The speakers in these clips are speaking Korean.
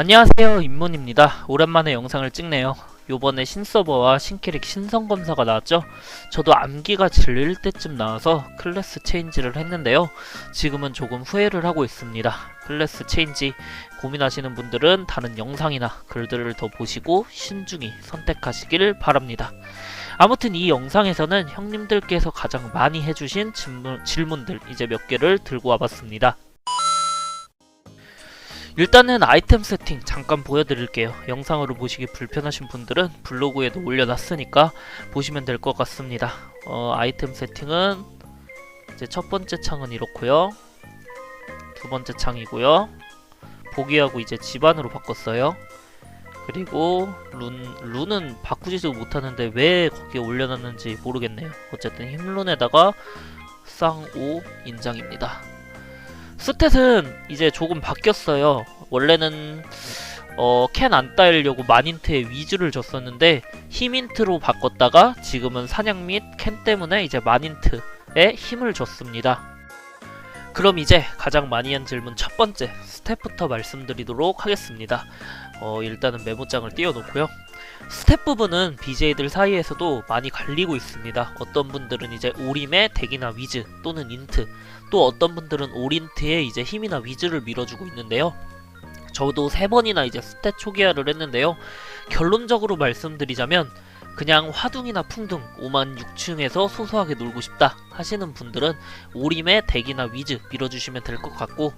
안녕하세요 임문입니다. 오랜만에 영상을 찍네요. 요번에 신서버와 신캐릭 신성 검사가 나왔죠? 저도 암기가 질릴 때쯤 나와서 클래스 체인지를 했는데요. 지금은 조금 후회를 하고 있습니다. 클래스 체인지 고민하시는 분들은 다른 영상이나 글들을 더 보시고 신중히 선택하시길 바랍니다. 아무튼 이 영상에서는 형님들께서 가장 많이 해주신 질문, 질문들 이제 몇 개를 들고 와봤습니다 일단은 아이템 세팅 잠깐 보여드릴게요. 영상으로 보시기 불편하신 분들은 블로그에도 올려놨으니까 보시면 될 것 같습니다. 어, 아이템 세팅은 이제 첫 번째 창은 이렇고요. 두 번째 창이고요. 보기하고 이제 집안으로 바꿨어요. 그리고 룬, 룬은 바꾸지도 못하는데 왜 거기에 올려놨는지 모르겠네요. 어쨌든 힘룬에다가 쌍오 인장입니다. 스탯은 이제 조금 바뀌었어요. 원래는 어, 캔 안 따이려고 만인트에 위주를 줬었는데 힘인트로 바꿨다가 지금은 사냥 및 캔 때문에 이제 만인트에 힘을 줬습니다. 그럼 이제 가장 많이 한 질문 첫 번째 스텝부터 말씀드리도록 하겠습니다. 어, 일단은 메모장을 띄워놓고요. 스텝 부분은 BJ들 사이에서도 많이 갈리고 있습니다. 어떤 분들은 이제 오림의 덱이나 위즈 또는 인트 또 어떤 분들은 오린트에 이제 힘이나 위즈를 밀어주고 있는데요. 저도 세 번이나 이제 스탯 초기화를 했는데요. 결론적으로 말씀드리자면 그냥 화둥이나 풍둥 5만 6층에서 소소하게 놀고 싶다 하시는 분들은 오림의 덱이나 위즈 밀어주시면 될 것 같고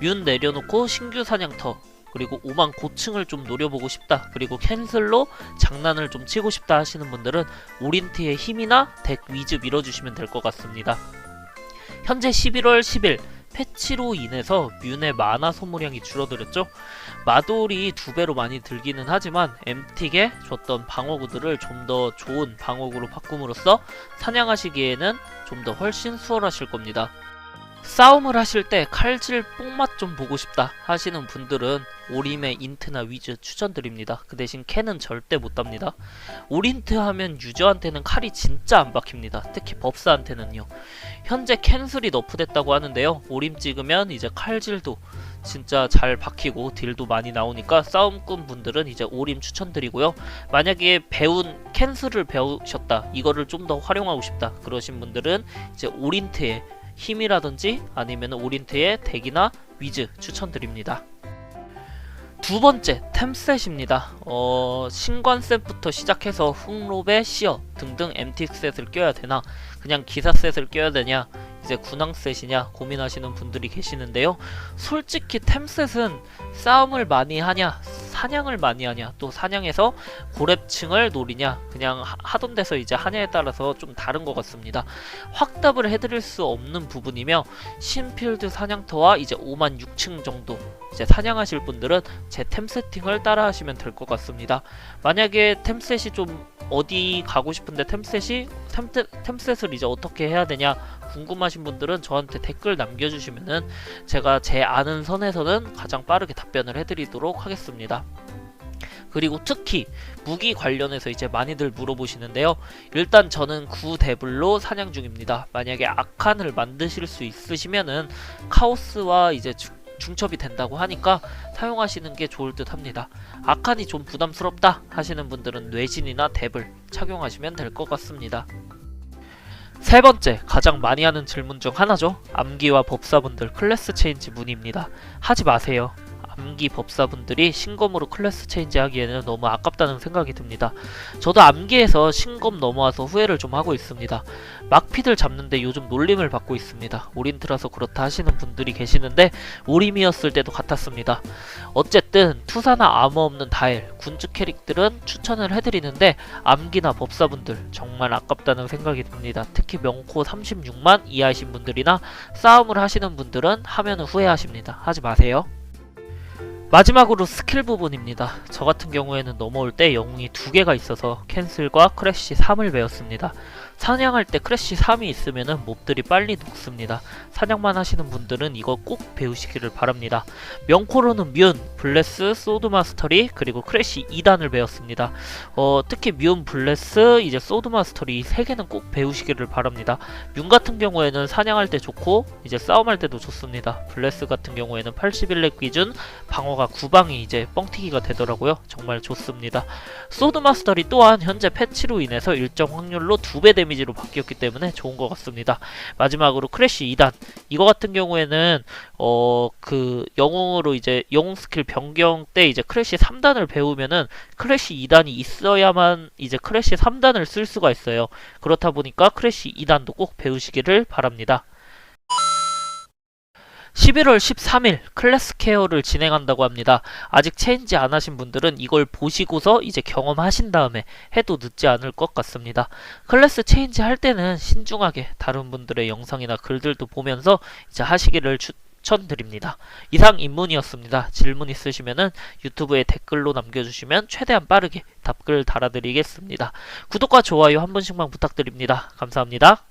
뮨 내려놓고 신규 사냥터 그리고 5만 고층을 좀 노려보고 싶다 그리고 캔슬로 장난을 좀 치고 싶다 하시는 분들은 오린트의 힘이나 덱 위즈 밀어주시면 될 것 같습니다. 현재 11월 10일 패치로 인해서 뮨의 만화 소모량이 줄어들었죠. 마돌이 두 배로 많이 들기는 하지만 엠틱에 줬던 방어구들을 좀 더 좋은 방어구로 바꿈으로써 사냥하시기에는 좀 더 훨씬 수월하실 겁니다. 싸움을 하실 때 칼질 뽕맛 좀 보고 싶다 하시는 분들은 오림의 인트나 위즈 추천드립니다. 그 대신 캔은 절대 못 답니다. 오린트 하면 유저한테는 칼이 진짜 안 박힙니다. 특히 법사한테는요. 현재 캔슬이 너프됐다고 하는데요. 오림 찍으면 이제 칼질도 진짜 잘 박히고 딜도 많이 나오니까 싸움꾼 분들은 이제 오림 추천드리고요. 만약에 배운 캔슬을 배우셨다. 이거를 좀 더 활용하고 싶다. 그러신 분들은 이제 오린트에 힘이라든지 아니면 오린트의 덱이나 위즈 추천드립니다. 두 번째 템셋입니다. 어, 신관셋부터 시작해서 훅로베, 시어 등등 MT셋을 껴야 되나 그냥 기사셋을 껴야 되냐 이제 군항셋이냐 고민하시는 분들이 계시는데요. 솔직히 템셋은 싸움을 많이 하냐 사냥을 많이 하냐 또 사냥에서 고렙층을 노리냐 그냥 하- 하던 데서 이제 하냐에 따라서 좀 다른 것 같습니다. 확답을 해드릴 수 없는 부분이며 신필드 사냥터와 이제 5만 6층 정도 이제 사냥하실 분들은 제 템 세팅을 따라 하시면 될 것 같습니다. 만약에 템셋이 좀 어디 가고 싶은데 템셋이 템, 템셋을 이제 어떻게 해야 되냐 궁금하신 분들은 저한테 댓글 남겨주시면은 제가 제 아는 선에서는 가장 빠르게 답변을 해드리도록 하겠습니다. 그리고 특히 무기 관련해서 이제 많이들 물어보시는데요. 일단 저는 구데블로 사냥 중입니다. 만약에 아칸을 만드실 수 있으시면은 카오스와 이제 중- 중첩이 된다고 하니까 사용하시는 게 좋을 듯 합니다. 아칸이 좀 부담스럽다 하시는 분들은 뇌진이나 데블 착용하시면 될 것 같습니다. 세 번째, 가장 많이 하는 질문 중 하나죠. 암기와 법사분들 클래스 체인지 문의입니다. 하지 마세요. 암기 법사분들이 신검으로 클래스 체인지 하기에는 너무 아깝다는 생각이 듭니다. 저도 암기에서 신검 넘어와서 후회를 좀 하고 있습니다. 막피들 잡는데 요즘 놀림을 받고 있습니다. 오린트라서 그렇다 하시는 분들이 계시는데 오림이었을 때도 같았습니다. 어쨌든 투사나 아무 없는 다엘, 군주 캐릭들은 추천을 해드리는데 암기나 법사분들 정말 아깝다는 생각이 듭니다. 특히 명코 36만 이하이신 분들이나 싸움을 하시는 분들은 하면은 후회하십니다. 하지 마세요. 마지막으로 스킬 부분입니다. 저 같은 경우에는 넘어올 때 영웅이 두 개가 있어서 캔슬과 크래쉬 3을 배웠습니다. 사냥할 때 크래쉬 3이 있으면은 몹들이 빨리 녹습니다. 사냥만 하시는 분들은 이거 꼭 배우시기를 바랍니다. 명코로는 뮨, 블레스, 소드 마스터리 그리고 크래쉬 2단을 배웠습니다. 어, 특히 뮨, 블레스, 이제 소드 마스터리 이세 개는 꼭 배우시기를 바랍니다. 뮨 같은 경우에는 사냥할 때 좋고 이제 싸움할 때도 좋습니다. 블레스 같은 경우에는 81렙 기준 방어가 9방이 이제 뻥튀기가 되더라고요. 정말 좋습니다. 소드 마스터리 또한 현재 패치로 인해서 일정 확률로 2배 데미지로 바뀌었기 때문에 좋은 것 같습니다. 마지막으로 크래쉬 2단 이거 같은 경우에는 어 그 영웅으로 이제 영웅 스킬 변경 때 이제 크래쉬 3단을 배우면은 크래쉬 2단이 있어야만 이제 크래쉬 3단을 쓸 수가 있어요. 그렇다 보니까 크래쉬 2단도 꼭 배우시기를 바랍니다. 11월 13일 클래스 케어를 진행한다고 합니다. 아직 체인지 안 하신 분들은 이걸 보시고서 이제 경험하신 다음에 해도 늦지 않을 것 같습니다. 클래스 체인지 할 때는 신중하게 다른 분들의 영상이나 글들도 보면서 이제 하시기를 추천드립니다. 이상 입문이었습니다. 질문 있으시면은 유튜브에 댓글로 남겨주시면 최대한 빠르게 답글 달아드리겠습니다. 구독과 좋아요 한 번씩만 부탁드립니다. 감사합니다.